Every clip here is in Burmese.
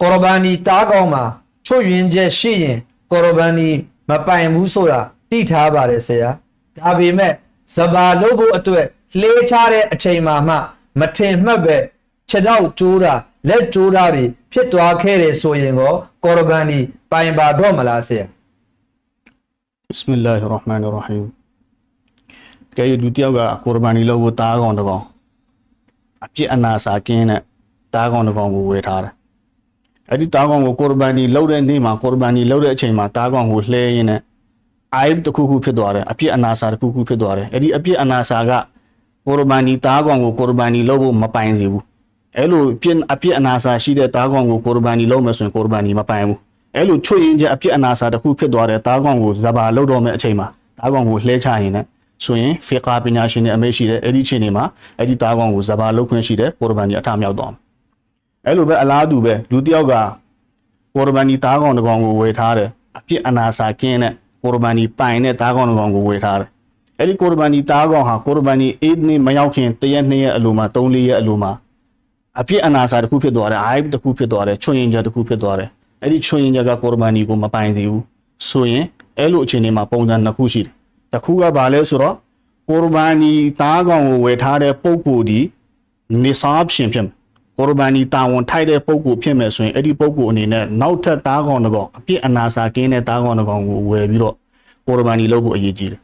ကော်ရဘာနီတားကောင်းမှာချွတ်ယွင်းချက်ရှိရင်ကော်ရဘာနီမပိုင်ဘူးဆိုတာသိထားပါတယ်ဆရာဒါပေမဲ့ဇဘာလုပ်ဖို့အတွက်လှေးချတဲ့အချိန်မှာမှမထင်မှတ်ပဲခြေတော့ကျိုးတာလက်ကျိုးတာတွေဖြစ်သွားခဲ့တယ်ဆိုရင်ကောကော်ရဘာနီပိုင်ပါတော့မလားဆရာ بسم الله الرحمن الرحيم ကဲလူတယောက်ကကိုရဘာနီလို့တားကောင်တစ်ကောင်အပြစ်အနာစာကင်းတဲ့တားကောင်တစ်ကောင်ကိုဝယ်ထားတယ် အဲ့ဒီတားကောင်ကိုကိုရဘာနီလောက်တဲ့နေ့မှာကိုရဘာနီလောက်တဲ့အချိန်မှာတားကောင်ကိုလှဲရင်းနဲ့အိုက်တစ်ခုခုဖြစ်သွားတယ်အပြစ်အနာစာတစ်ခုခုဖြစ်သွားတယ်အဲ့ဒီအပြစ်အနာစာကကိုရဘာနီတားကောင်ကိုကိုရဘာနီလောက်ဖို့မပိုင်စေဘူးအဲ့လိုပြစ်အပြစ်အနာစာရှိတဲ့တားကောင်ကိုကိုရဘာနီလောက်မယ်ဆိုရင်ကိုရဘာနီမပိုင်ဘူးအဲ့လိုချွတ်ရင်ချက်အပြစ်အနာစာတစ်ခုဖြစ်သွားတဲ့တားကောင်ကိုဇဘာလောက်တော့မယ့်အချိန်မှာတားကောင်ကိုလှဲချရင်လည်းဆိုရင်ဖီကာပညာရှင်တွေအမိတ်ရှိတဲ့အဲ့ဒီချိန်တွေမှာအဲ့ဒီတားကောင်ကိုဇဘာလောက်ခွင့်ရှိတဲ့ကိုရဘာနီအထမြောက်တော့မယ် အဲ့လိုပဲအလားတူပဲလူတစ်ယောက်ကကိုရဘာနီတားကောင်တစ်ကောင်ကိုဝယ်ထားတယ်အပြစ်အနာစာကင်းတဲ့ကိုရဘာနီပိုင်တဲ့တားကောင်တစ်ကောင်ကိုဝယ်ထားတယ်အဲ့ဒီကိုရဘာနီတားကောင်ဟာကိုရဘာနီအေးနေ့မရောက်ခင်တရက်နှစ်ရက်အလိုမှာ၃၄ရက်အလိုမှာအပြစ်အနာစာတစ်ခုဖြစ်သွားတယ်အိုက်တစ်ခုဖြစ်သွားတယ်ချွန်ရင်ချက်တစ်ခုဖြစ်သွားတယ်အဲ့ဒီချွန်ရင်ချက်ကကော်ရဘာနီကိုမပိုင်စေဘူးဆိုရင်အဲ့လိုအခြေအနေမှာပုံစံနှစ်ခုရှိတယ်တစ်ခုကဘာလဲဆိုတော့ကော်ရဘာနီတားကောင်ကိုဝယ်ထားတဲ့ပုံကိုဒီနေဆာဘ်ရှင်ဖြစ်မယ် ကော်ရဘာနီတာဝန်ထိုက်တဲ့ပုံကိုဖြစ်မယ်ဆိုရင်အဲ့ဒီပုံကိုအနေနဲ့နောက်ထပ်တားကောင်တစ်ကောင်အပြစ်အနာစာကင်းတဲ့တားကောင်တစ်ကောင်ကိုဝယ်ပြီးတော့ကော်ရဘာနီလုပ်ဖို့အရေးကြီးတယ်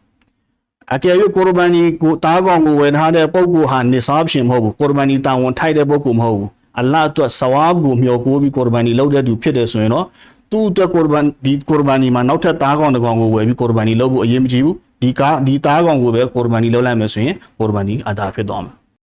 အကယ်၍ကိုရဘန်နီကိုတားကောင်ကိုဝယ်ထားတဲ့ပုဂ္ဂိုလ်ဟာနေဆာဘ်ရှင်မဟုတ်ဘူးကိုရဘန်နီတာဝန်ထိုက်တဲ့ပုဂ္ဂိုလ်မဟုတ်ဘူးအလ္လာဟ်အတွက်ဆဝါဘ်ကိုမျှော်ကိုးပြီးကိုရဘန်နီလုပ်တဲ့သူဖြစ်တယ်ဆိုရင်တော့သူ့အတွက်ကိုရဘန်ဒီကိုရဘန်နီမှာနောက်ထပ်တားကောင်တစ်ကောင်ကိုဝယ်ပြီးကိုရဘန်နီလုပ်ဖို့အရေးမကြီးဘူးဒီကားဒီတားကောင်ကိုပဲကိုရဘန်နီလုပ်လိုက်မယ်ဆိုရင်ကိုရဘန်နီအဒါဖြစ်သွားမှာ